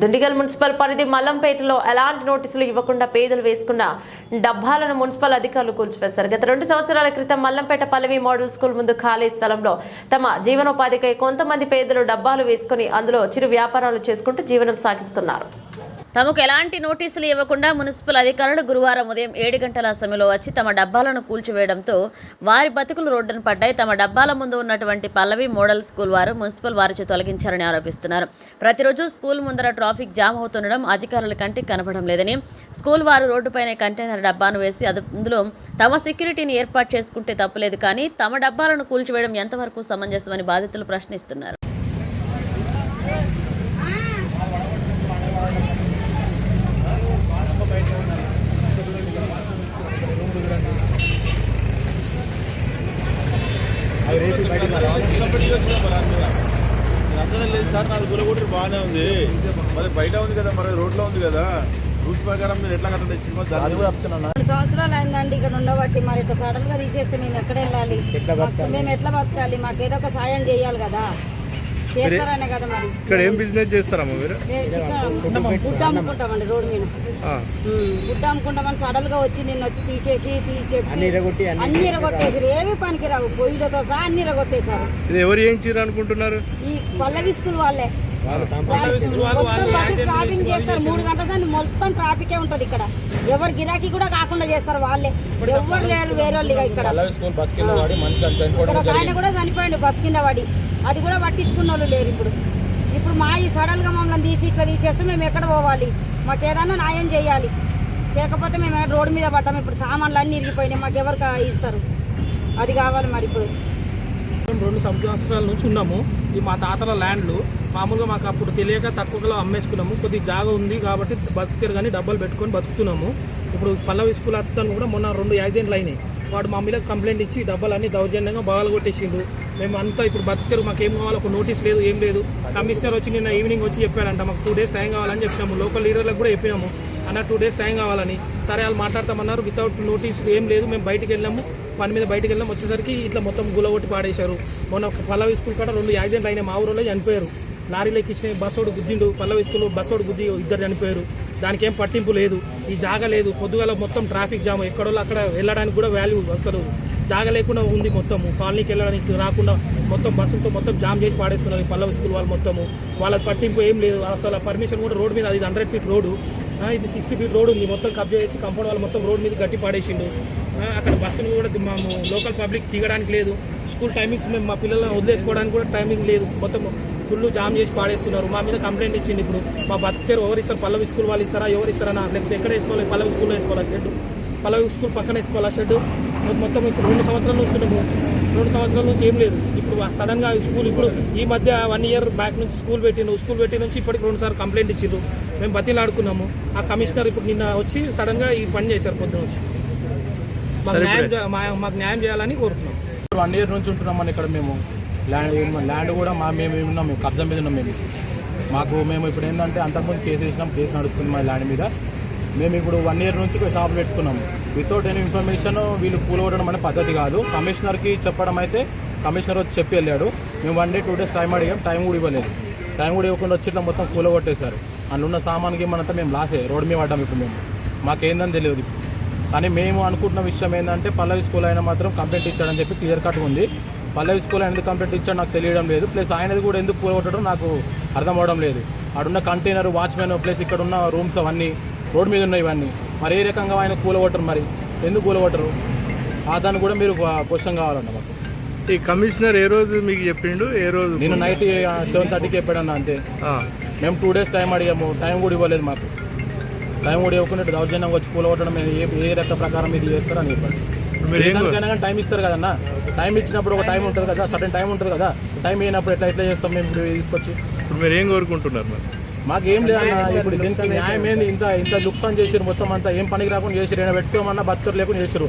Dundigal municipal పరిధి మల్లంపేటలో ఎలాంటి నోటీసులు ఇవ్వకుండా పేదలు వేసుకున్న డబ్బాలను మున్సిపల్ అధికారులు కూల్చివేశారు. గత రెండు సంవత్సరాల క్రితం మల్లంపేట పల్లవి మోడల్ స్కూల్ ముందు ఖాళీ స్థలంలో తమ జీవనోపాధికై కొంతమంది పేదలు డబ్బాలు వేసుకుని అందులో చిరు వ్యాపారాలు చేసుకుంటూ జీవనం సాగిస్తున్నారు. తమకు ఎలాంటి నోటీసులు ఇవ్వకుండా మున్సిపల్ అధికారులు గురువారం ఉదయం ఏడు గంటల సమయంలో వచ్చి తమ డబ్బాలను కూల్చివేయడంతో వారి బతుకులు రోడ్డున పడ్డాయి. తమ డబ్బాల ముందు ఉన్నటువంటి పల్లవి మోడల్ స్కూల్ వారు మున్సిపల్ వారిచే తొలగించారని ఆరోపిస్తున్నారు. ప్రతిరోజు స్కూల్ ముందర ట్రాఫిక్ జామ్ అవుతుండడం అధికారుల కంటికి కనపడడం లేదని స్కూల్ వారు రోడ్డుపైనే కంటైనర్ డబ్బాను వేసి అందులో తమ సెక్యూరిటీని ఏర్పాటు చేసుకుంటే తప్పులేదు కానీ తమ డబ్బాలను కూల్చివేయడం ఎంతవరకు సమంజసమని బాధితులు ప్రశ్నిస్తున్నారు. లేదు సార్ నాది గులగొట్టు బాగానే ఉంది. మరి బయట ఉంది కదా మరి రోడ్లో ఉంది కదా. రూల్స్ ప్రకారం మీరు ఎట్లా కట్టండి సినిమా కూడా చెప్తున్నా రెండు సంవత్సరాలు అయిందండి ఇక్కడ ఉండబట్టి మరి ఇట్లా సడన్గా తీసేస్తే మేము ఎక్కడ వెళ్ళాలి? మేము ఎట్లా బతకాలి? మాకు ఏదో ఒక సాయం చేయాలి కదా. చేస్తారనే కదా మరి. ఇక్కడ ఏం బిజినెస్ చేస్తారమ్మా మీరు? గుడ్డ అమ్ముకుంటామండి రోడ్డు మీద. గుడ్డ అమ్ముకుంటామని సడన్గా వచ్చి నిన్న వచ్చి తీసేసి తీసేసి అన్ని ఇరగొట్టేసారు ఏమి పనికి రావు పొయ్యిలతో సహా అన్ని ఇరగొట్టేశారు. ఇది ఎవరు ఏం చీర అనుకుంటున్నారు? ఈ పల్లవి స్కూల్ వాళ్ళే. ట్రాఫిక్ చేస్తారు. మూడు గంటల సంది మొత్తం ట్రాఫికే ఉంటది ఇక్కడ. ఎవరు గిరాకీ కూడా కాకుండా చేస్తారు వాళ్ళే. ఎవరు లేరు వేరే వాళ్ళు ఇక ఇక్కడ. ఆయన కూడా చనిపోయిండు బస్ కింద పడి అది కూడా పట్టించుకున్న వాళ్ళు లేరు ఇప్పుడు. ఇప్పుడు మా ఈ సడన్గా మమ్మల్ని తీసి ఇట్లా తీసేస్తే మేము ఎక్కడ పోవాలి? మాకు ఏదైనా న్యాయం చేయాలి. చేయకపోతే మేము రోడ్డు మీద పడ్డాం. ఇప్పుడు సామాన్లు అన్నీ ఇరిగిపోయినాయి. మాకు ఎవరు ఇస్తారు? అది కావాలి మరి ఇప్పుడు. మేము రెండు సంవత్సరాల నుంచి ఉన్నాము. ఇది మా తాతల ల్యాండ్లు. మామూలుగా మాకు అప్పుడు తెలియక తక్కువలో అమ్మేసుకున్నాము. కొద్ది జాగా ఉంది కాబట్టి బతుకుతారు కానీ డబ్బులు పెట్టుకొని బతుకుతున్నాము. ఇప్పుడు పల్లవి స్కూల్ అతను కూడా మొన్న రెండు యాక్సిడెంట్లు అయినాయి. వాడు మా మీద కంప్లైంట్ ఇచ్చి డబ్బులన్నీ దౌర్జన్యంగా బాగా కొట్టేసిండు. మేము అంతా ఇప్పుడు బతుకుతారు. మాకు ఏం కావాలో ఒక నోటీస్ లేదు ఏం లేదు. కమిషనర్ వచ్చి నిన్న ఈవినింగ్ వచ్చి చెప్పాడంట మాకు టూ డేస్ టైం కావాలని చెప్పినాము. లోకల్ లీడర్లకు కూడా చెప్పినాము. అన్న టూ డేస్ టైం కావాలని. సరే వాళ్ళు మాట్లాడతామన్నారు. వితౌట్ నోటీస్ ఏం లేదు. మేము బయటికి వెళ్ళాము. పని మీద బయటకు వెళ్ళాం వచ్చేసరికి ఇట్లా మొత్తం గులగొట్టి పాడేశారు. మొన్న ఒక పల్లవి స్కూల్ కాడ రెండు యాక్సిడెంట్ అయినాయి మా ఊరిలో చనిపోయారు. లారీలో ఎక్కించిన బస్సోడు గుద్దిండు. పల్లవి స్కూల్ బస్సోడు గుద్ది ఇద్దరు చనిపోయారు. దానికి ఏం పట్టింపు లేదు. ఈ జాగా లేదు. పొద్దుగాల మొత్తం ట్రాఫిక్ జామ్ ఎక్కడో అక్కడ వెళ్ళడానికి కూడా వాల్యూ అసలు జాగా లేకుండా ఉంది మొత్తం. కాలనీకి వెళ్ళడానికి రాకుండా మొత్తం బస్సులతో మొత్తం జామ్ చేసి పాడేస్తున్నారు ఈ పల్లవి స్కూల్ వాళ్ళు మొత్తము. వాళ్ళకి పట్టింపు ఏం లేదు. అసలు పర్మిషన్ కూడా రోడ్ మీద అది హండ్రెడ్ ఫీట్ రోడ్డు. ఇది సిక్స్టీ ఫీట్ రోడ్ ఉంది. మొత్తం కబ్జా చేసి కంపౌండ్ వాళ్ళు మొత్తం రోడ్ మీద గట్టి పాడేసిండు. అక్కడ బస్సులు కూడా మేము లోకల్ పబ్లిక్ దిగడానికి లేదు. స్కూల్ టైమింగ్స్ మేము మా పిల్లలను వదిలేసుకోవడానికి కూడా టైమింగ్ లేదు. మొత్తం ఫుల్ జామ్ చేసి పాడేస్తున్నారు. మా మీద కంప్లైంట్ ఇచ్చింది ఇప్పుడు. మా బతుకుతారు ఎవరు ఇస్తారు పల్లవి స్కూల్ వాళ్ళు ఇస్తారా ఎవరు ఇస్తారా లేకపోతే ఎక్కడ వేసుకోవాలి? పల్లవి స్కూల్లో వేసుకోవాలా షెడ్ పల్లవి స్కూల్ పక్కన వేసుకోవాలా షెడ్ మొత్తం ఇప్పుడు రెండు సంవత్సరాల నుంచి ఉన్నాము రెండు సంవత్సరాల నుంచి ఏం లేదు. ఇప్పుడు సడన్గా స్కూల్ ఇప్పుడు ఈ మధ్య వన్ ఇయర్ బ్యాక్ నుంచి స్కూల్ పెట్టిండు. స్కూల్ పెట్టి నుంచి ఇప్పటికి రెండు సార్లు కంప్లైంట్ ఇచ్చిండ్రు మేము బతిలాడుకున్నాము. ఆ కమిషనర్ ఇప్పుడు నిన్న వచ్చి సడన్గా ఈ పని చేశారు పొద్దున వచ్చి. మాకు న్యాయం చేయాలని కోరుతున్నాం. వన్ ఇయర్ నుంచి ఉంటున్నామని ఇక్కడ మేము ల్యాండ్ ల్యాండ్ కూడా మా మేము ఉన్నాం మేము కబ్జా మీద ఉన్నాం మేము. మాకు మేము ఇప్పుడు ఏంటంటే అంతకుముందు కేసు వేసినాం కేసు నడుస్తుంది మా ల్యాండ్ మీద. మేము ఇప్పుడు వన్ ఇయర్ నుంచి షాప్ పెట్టుకున్నాము వితౌట్ ఎనీ ఇన్ఫర్మేషన్ వీళ్ళు కూలగొట్టడం అనే పద్ధతి కాదు. కమిషనర్కి చెప్పడం అయితే కమిషనర్ వచ్చి చెప్పి వెళ్ళాడు. మేము one day two days time అడిగాం టైం కూడా ఇవ్వలేదు. టైం కూడా ఇవ్వకుండా వచ్చి ఇట్లా మొత్తం కూలగొట్టేశారు. అందులో ఉన్న సామాన్కి మనంతా మేము లాసే రోడ్డు మీద పడ్డాం ఇప్పుడు మేము. మాకేందని తెలియదు ఇప్పుడు. కానీ మేము అనుకుంటున్న విషయం ఏంటంటే పల్లవి స్కూల్ అయినా మాత్రం కంప్లైంట్ ఇచ్చాడని చెప్పి క్లియర్ కట్ ఉంది. పల్లవి స్కూల్ ఎందుకు కంప్లైంట్ ఇచ్చాడో నాకు తెలియడం లేదు. ప్లస్ ఆయనది కూడా ఎందుకు కూలగొట్టడం నాకు అర్థం అవడం లేదు. ఆడున్న కంటైనర్ వాచ్మెన్ ప్లస్ ఇక్కడ ఉన్న రూమ్స్ అవన్నీ రోడ్ మీద ఉన్నాయి ఇవన్నీ. మరి ఏ రకంగా ఆయన కూలగొట్టరు మరి? ఎందుకు కూలగొట్టరు? ఆ దాన్ని కూడా మీరు క్వశ్చన్ కావాలన్న మాకు. ఈ కమిషనర్ ఏ రోజు మీకు చెప్పిండు? ఏ రోజు నేను నైట్ సెవెన్ థర్టీకి చెప్పాడన్న అంతే. మేము టూ డేస్ టైం అడిగాము. టైం కూడా ఇవ్వలేదు మాకు. టైం కూడా ఇవ్వకుండా దౌర్జన్యంగా వచ్చి కూలగొట్టడం ఏ ఏ రక ప్రకారం చెప్పండి మీరు ఏం కోరు- దానికైనా కానీ టైం ఇస్తారు కదన్నా. టైం ఇచ్చినప్పుడు ఒక టైం ఉంటుంది కదా సడన్ టైం ఉంటుంది కదా. టైం అయినప్పుడు ఎట్లా ఎట్లా చేస్తాం మేము ఇప్పుడు తీసుకొచ్చి? ఇప్పుడు మీరు ఏం కోరుకుంటున్నారు మరి? మాకేం లేదన్నా ఇప్పుడు దీనికి న్యాయం ఏంది? ఇంత ఇంత లుక్సాన్ చేసారు మొత్తం అంతా ఏం పనికి రాకుండా చేసారు ఏమైనా పెట్టుకోమన్నా బతుకులు లేకుండా చేసారు